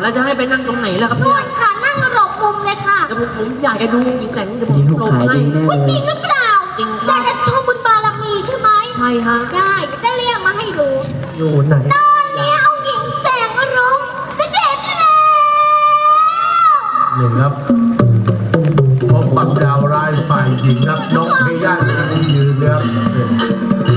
แล้วจะให้ไปนั่งตรงไหนล่ะครับนู่เนี่ยนค่ะนั่งหลบมุมเลยค่ะแต่ผมผมอยากจะดูหญิงแกร่งเดี๋ยวผมนี่เขาหลบขายให้ ดีแน่ว่าเลจริยงหรือเปล่าจริงคอรัยาบกจะชมบุญบารมีใช่ไหมใช่ฮะ ได้จะเรียกมาให้ดู อยู่ไหน ตอนนี้เอาหญิงแสงรุ้งเสด็จแล้วหนึ่งครับพบกับดาวร้ายฝ่ายหญิงครับน้องเพย่าที่ยืนนะครับ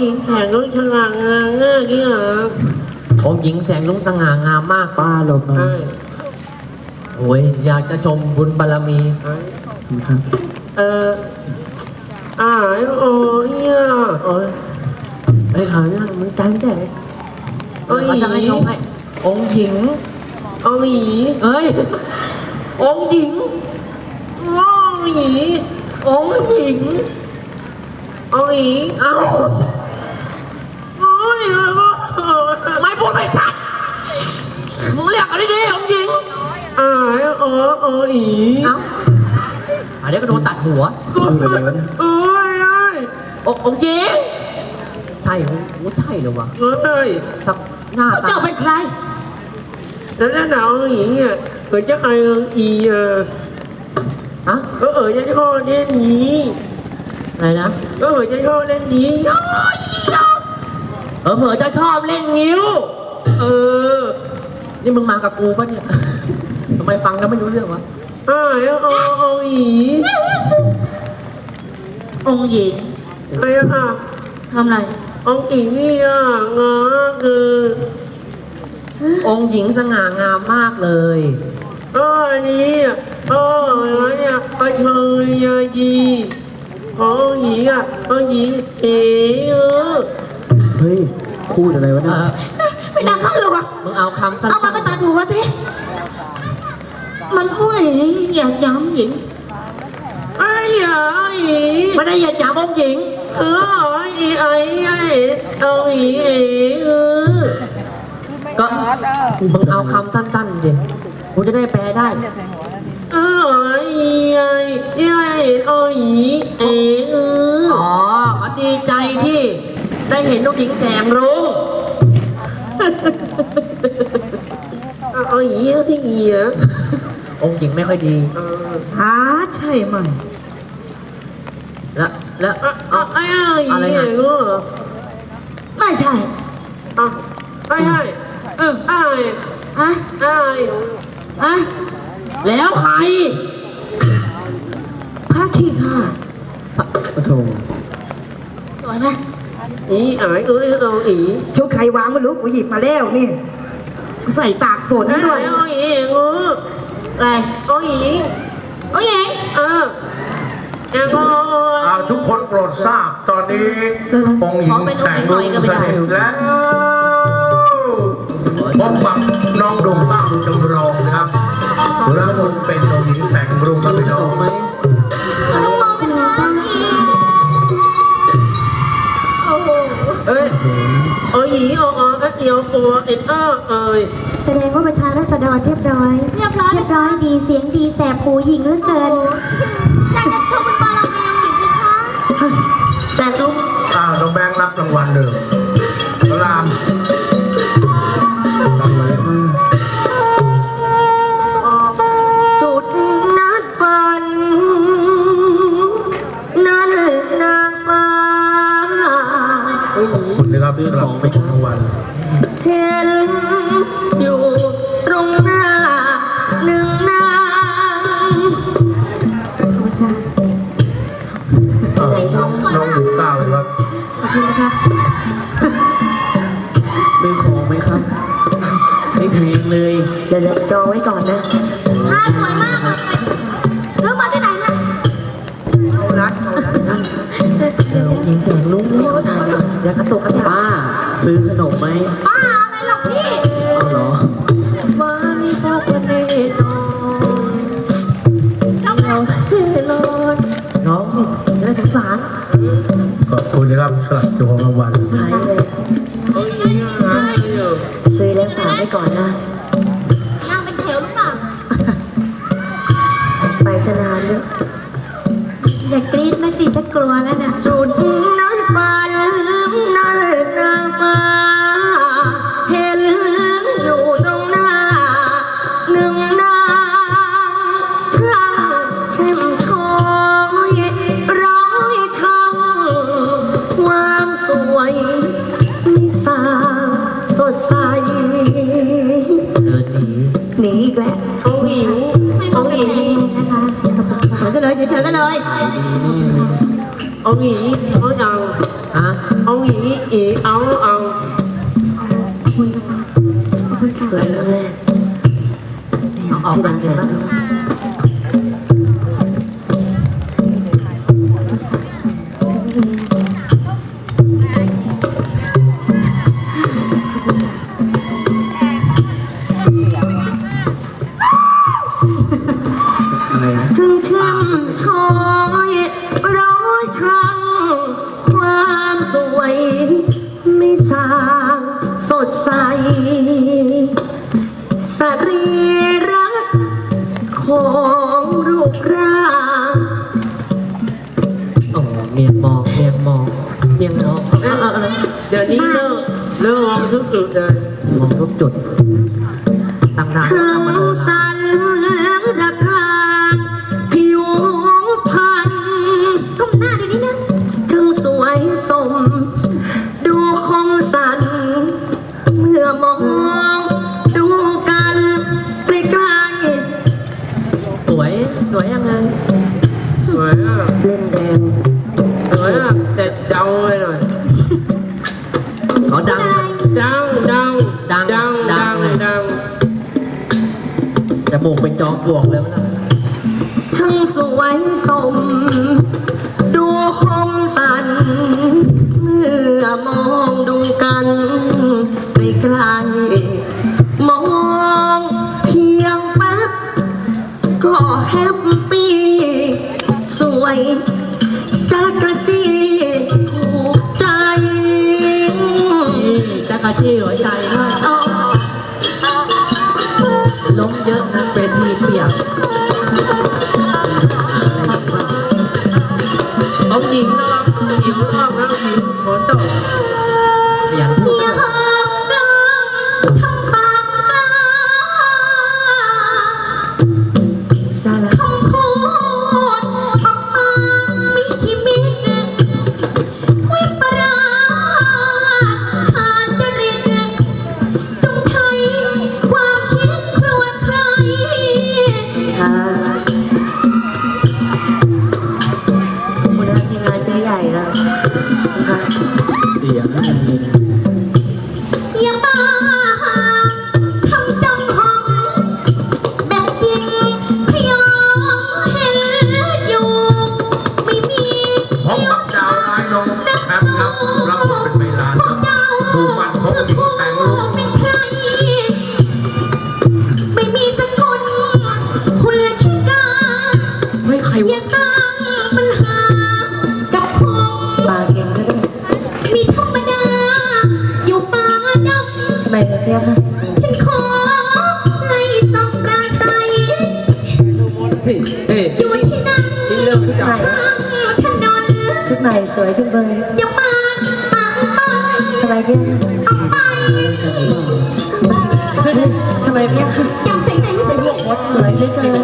หญิงแสงลุงสง่างามเงี้ยองค์หญิงแสงลุงสง่างามมากป้าหลบหน่อยใช่โอ้ยอยากจะชมบุญบารมีขอบคุณครับเอออ่าโอ้ยเนี่ยโอ้ยไอ้ขาเนี่ยมันกันแต่เอ้ยจะให้น้องให้องค์หญิงองค์หญิงเอ้ยองค์หญิงองค์หญิงองค์หญิงองค์ เรียกกันดีๆองค์หญิงอ่าเออเอออีเอ้าอะเดี๋ยวก็โดนตัดหัวดูอะไรวะเนี่ยเอ้ยเอ้ยององค์หญิงใช่โอ้ใช่เลยวะเอ้ยสักหน้าตาเจ้าเป็นใคร แล้วนั่นน่ะองค์หญิงเนี่ยเกิดจะไอเอิงอีเออฮะก็เออจะชอบเล่นนี้อะไรนะก็เออจะชอบเล่นนี้ย้อยย้อยเออเผอจะชอบเล่นงิ้ว เออ นี่มึงมากับกูปะเนี่ย ทำไมฟังกันไม่รู้เรื่องวะเออเออองค์หญิงองค์หญิงอะไรอะทำไรองค์หญิงนี่อะงาคือองค์หญิงสง่างามมากเลยเออนี่อะเอออะไรเนี่ยพระเชยยายีององค์หญิงอะองค์หญิงเอ๋อเฮ้ยพูดอะไรวะเนี่ย ไม่น่าเข้าหรอกมึงเอาคำสั้นเอามาไปตัดหัวทีมันพูดอย่างนี้อย่าย้ำหญิงไอ้ยาหญิงไม่ได้เหยียดหยามองค์หญิงเออไอ้ไอ้ไอ้เอาหญิงเอ๋เออก็มึงเอาคำสั้นๆดิกูจะได้แปลได้เออไอ้ไอ้ไอ้โอ้ยเอออ๋อเขาดีใจที่ได้เห็นน้องหญิงแสงรุ้ง เอาอย่างนี้พี่เหี้ยองค์หญิงไม่ค่อยดี หาใช่ไหมแล้วแล้วเอาไอ้อะไรไงไม่ใช่เอาไอ้ไอ้เออไอ้ฮะไอ้ฮะแล้วใครข้าขี้ข้าโอ้โถสวยไหม อีไอ้เอ้ยเอาอีชุดใครวางไม่รู้กูหยิบมาแล้วนี่กูใส่ตากฝนไอ้ด้วยเอาอีเอออะไรเอาอีโอ้ยหญิงเออแอลกอฮอล์อ่าทุกคนโปรดทราบตอนนี้องค์หญิงแสงรุ้งเสด็จแล้วพบกับน้องดวงตั้งจำลองนะครับรับบทเป็นองค์หญิงแสงรุ้งครับพี่น้อง ตัวเอ็ดเออเอ้ยแสดงว่าประชาราษฎรเรียบร้อยเรียบร้อยเรียบร้อยดีเสียงดีแสบหูหญิงเหลือเกิน อยากจะชมบุญบารมีองค์หญิงไหมคะแสงลุก อ่าน้องแบงค์รับรางวัลเดิมพระราม ซื้อของไหมครับ ไม่แพงเลย เดี๋ยวเดี๋ยวจองไว้ก่อนนะผ้าสวยมากเลยซื้อมาที่ไหนนะหญิงแสงลุกนี่เขาทำอยากกระตุกกระตากป้า ซื้อขนมไหมป้าอะไรหรอกพี่เอาเหรอมันพกกันแน่นอนน้องแม่น้องนี่จะได้สงสารขอบคุณนะครับสำหรับเจ้าของรางวั เฉยๆกันเองค์หญิงเอาฮะองค์หญิงอีเอาเอาคุณนะคะขอบคุณสค่ะวยเลยเอาออกกันเสร็จแล้ว สางสดใส สรีระของรูปร่างโอ้เมียงมองเมียงมองเมียงมองเออเออเออเดี๋ยวนี้เลิกเลิกมองทุกจุดเลยมองทุกจุด สวยสม ดูคมสัน เมื่อมองดูกันใกล้ๆมองเพียงแป๊บ ก็แฮปปี้ สวยจักรจีถูกใจนี่จักรจี้หัวใจด้วยอ๋อล้มเยอะนะเวทีเปียก ชุดใหม่สวยจังเลยอย่ามาปังปังทำไมเนี่ยออกไปทำไมเนี่ยคะจำใส่ใจไม่ใส่หัวสวยเหลือเกิน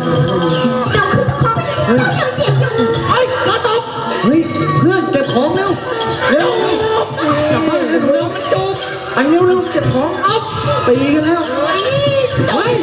เราคือเจ้าของไม่ได้เราเหยียบอยู่เฮ้ยมาตบเฮ้ยเพื่อนเก็บของเร็วเร็วกลับบ้านเร็วเร็วมันจูบไปเร็วเร็วเก็บของอัพตีกันแล้วเฮ้ย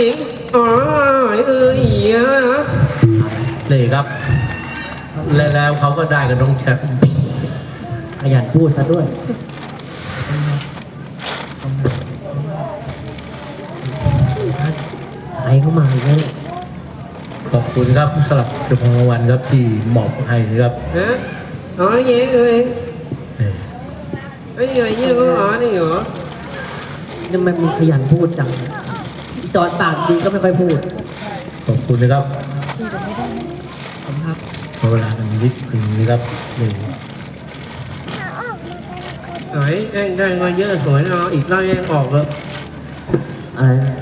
องค์หญิงอ๋อเอออีอะนี่ครับ และแล้วเขาก็ได้กับน้องแชมป์ขยันพูดซะด้วย ใครเข้ามาอีกแล้วเนี่ยขอบคุณครับสำหรับเจ้าของรางวัลครับที่มอบให้นะครับฮะอ๋อเย้เอ้ยเออไอ้ยไอ้เย้ก็อ๋อนี่เหรอนี่มันมึงขยันพูดจังอี ตอนปากดีก็ไม่ค่อยพูด ขอบคุณนะครับผมครับขอเวลากันนิดนึงนะครับนี่สวยเองได้มาเยอะสวยเนาะอีกรอบยังออกเลยอะไรนะ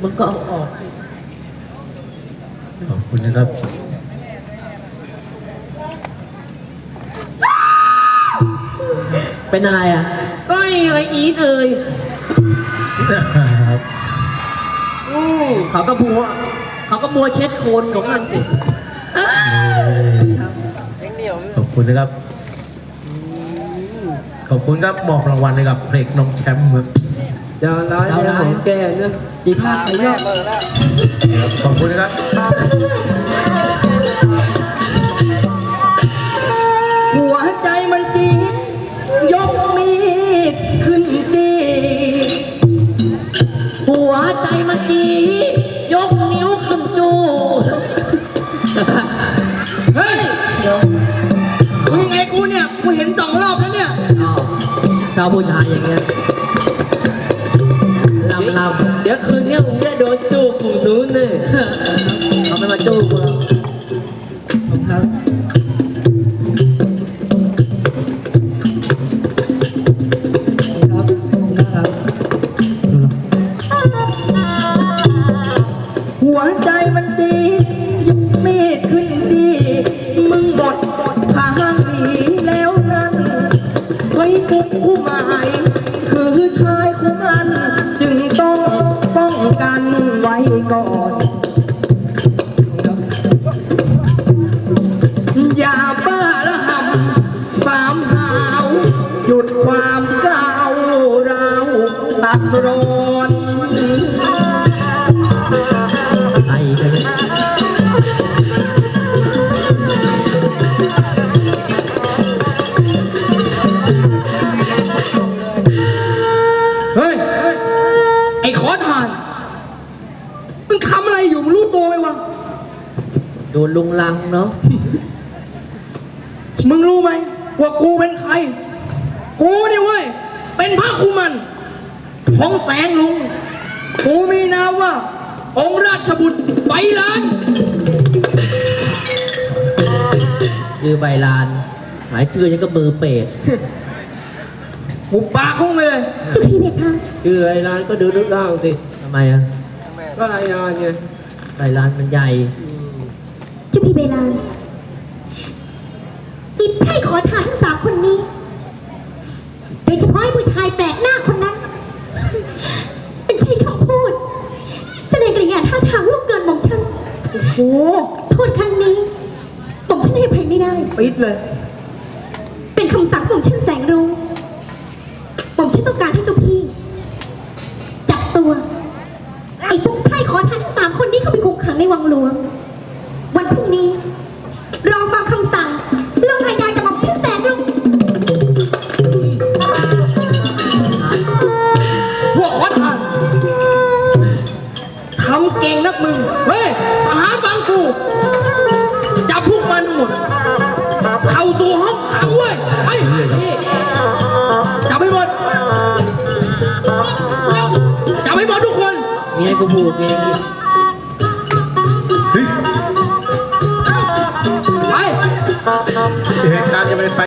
มึงก็เอาออกสิขอบคุณนะครับเป็นอะไรอะ ก็ไอ้อีทเอ้ย ครับอืมเขาก็มัวเขาก็มัวเช็ดโคลนของมันสิขอบคุณนะครับ ขอบคุณครับมอบรางวัลให้กับเพลงน้องแชมป์ครับดาวร้ายเรื่องของแกเนอะดีภาพไปรอบขอบคุณนะครับ ราผู้ชายอย่างเงี้ยลำลำเดี๋ยวคืนนี้ผมจะโดนจูบกลุ่มนู้นเนี่ย คื นลุงลังเนาะ มึงรู้ไหมว่ากูเป็นใคร กูนี่เว้ย เป็นพระคุมัน ของแสงลุง กูมีนามว่า องค์ราชบุตรใบลานชื่อใบลาน หมายชื่อยังก็มือเป็ด หุบปากพุ่งไปเลย เจ้าพี่เพคะชื่อไอ้ร้านก็ดูรูปร่างสิทำไมอะ ก็ไอ้ร้านไง ใบลานมันใหญ่ เจ้าพี่เบลานอีไพร่ขอทานทั้งสามคนนี้ โดยเฉพาะไอ้ผู้ชายแปลกหน้าคนนั้นเป็นใช้คำพูด แสดงกริยาท่าทางล่วงเกินหม่อมฉันโอ้โทษครั้งนี้หม่อมฉันให้อภัยไม่ได้ ปิดเลย เป็นคำสั่งของหม่อมฉันแสงรู้หม่อมฉันต้องการให้เจ้าพี่ จับตัวไอ้พวกไพร่ขอทานทั้งสามคนนี้เข้าไปคุมขังในวังหลวง เก่งนักมึง เฮ้ยทหารฟังกูจับพวกมันทั้งหมด เข้าสู่ห้องขังเว้ยไอ้นี่จับให้หมด จับให้หมดทุกคนมีให้กูพูดเองอีกเฮ้ย ไป เหตุการณ์จะเป็นไป